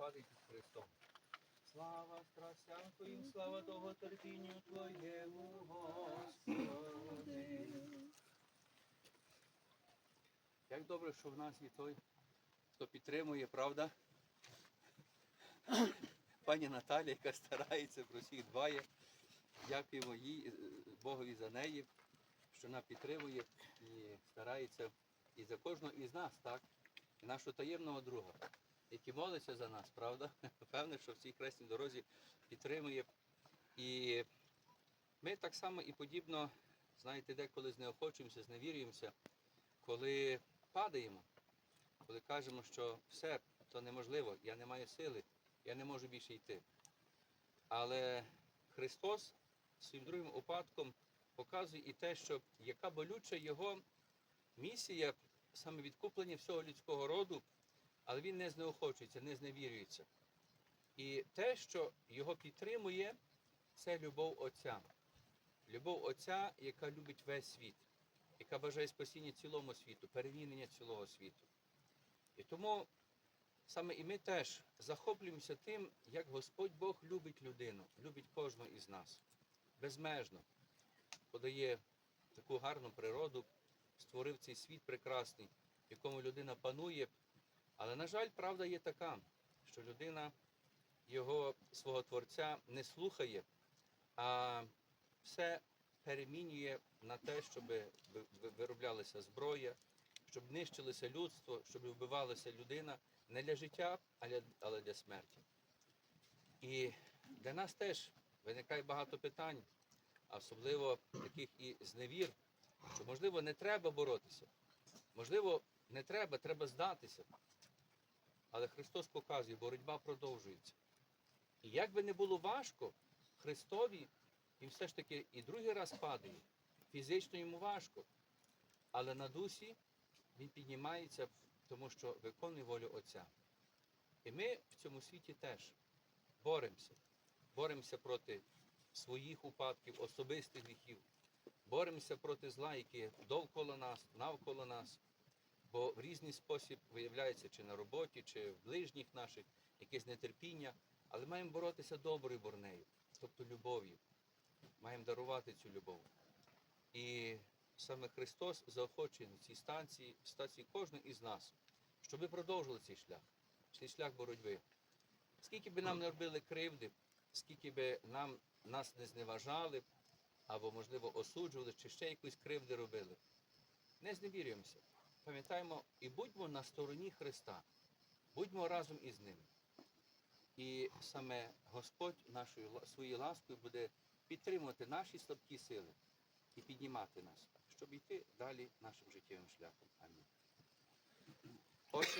падай під Христом. Слава страстям Твоїм, слава довготерпінню Твоєму, Господи. Як добре, що в нас є той, хто підтримує, правда? Пані Наталя, яка старається про всіх дбає. Дякуємо їй, е, Богові за неї, що вона підтримує і старається і за кожного із нас, так? І нашого таємного друга, який молиться за нас, правда? Певне, що в цій хресній дорозі підтримує. І ми так само і подібно, знаєте, деколи знеохочуємося, зневірюємося, коли падаємо, коли кажемо, що все, то неможливо, я не маю сили, я не можу більше йти. Але Христос своїм другим упадком показує і те, що яка болюча його місія, саме відкуплення всього людського роду, але він не знеохочується, не зневірюється. І те, що його підтримує, це любов Отця. Любов Отця, яка любить весь світ, яка бажає спасіння цілому світу, перемінення цілого світу. І тому саме і ми теж захоплюємося тим, як Господь Бог любить людину, любить кожного із нас. Безмежно подає таку гарну природу, створив цей світ прекрасний, в якому людина панує. Але, на жаль, правда є така, що людина його свого творця не слухає, а все перемінює на те, щоб ви- ви- вироблялася зброя, щоб нищилося людство, щоб вбивалася людина не для життя, але для смерті. І для нас теж виникає багато питань, особливо таких і зневір, що можливо не треба боротися, можливо, не треба, треба здатися. Але Христос показує, боротьба продовжується. І як би не було важко, Христові він все ж таки і другий раз падає. Фізично йому важко, але на дусі він піднімається, тому що виконує волю Отця. І ми в цьому світі теж боремося. Боремося проти своїх упадків, особистих гріхів. Боремося проти зла, яке довкола нас, навколо нас. Бо в різний спосіб виявляється чи на роботі, чи в ближніх наших якесь нетерпіння. Але маємо боротися доброю борнею, тобто любов'ю. Маємо дарувати цю любов. І саме Христос заохочує на цій станції, в станції кожного із нас, щоб ми продовжили цей шлях, цей шлях боротьби. Скільки би нам не робили кривди, скільки би нам нас не зневажали, або, можливо, осуджували, чи ще якусь кривди робили. Не зневірюємося. Пам'ятаємо і будьмо на стороні Христа, будьмо разом із Ним. І саме Господь нашою своєю ласкою буде підтримувати наші слабкі сили і піднімати нас, щоб йти далі нашим життєвим шляхом. Амінь.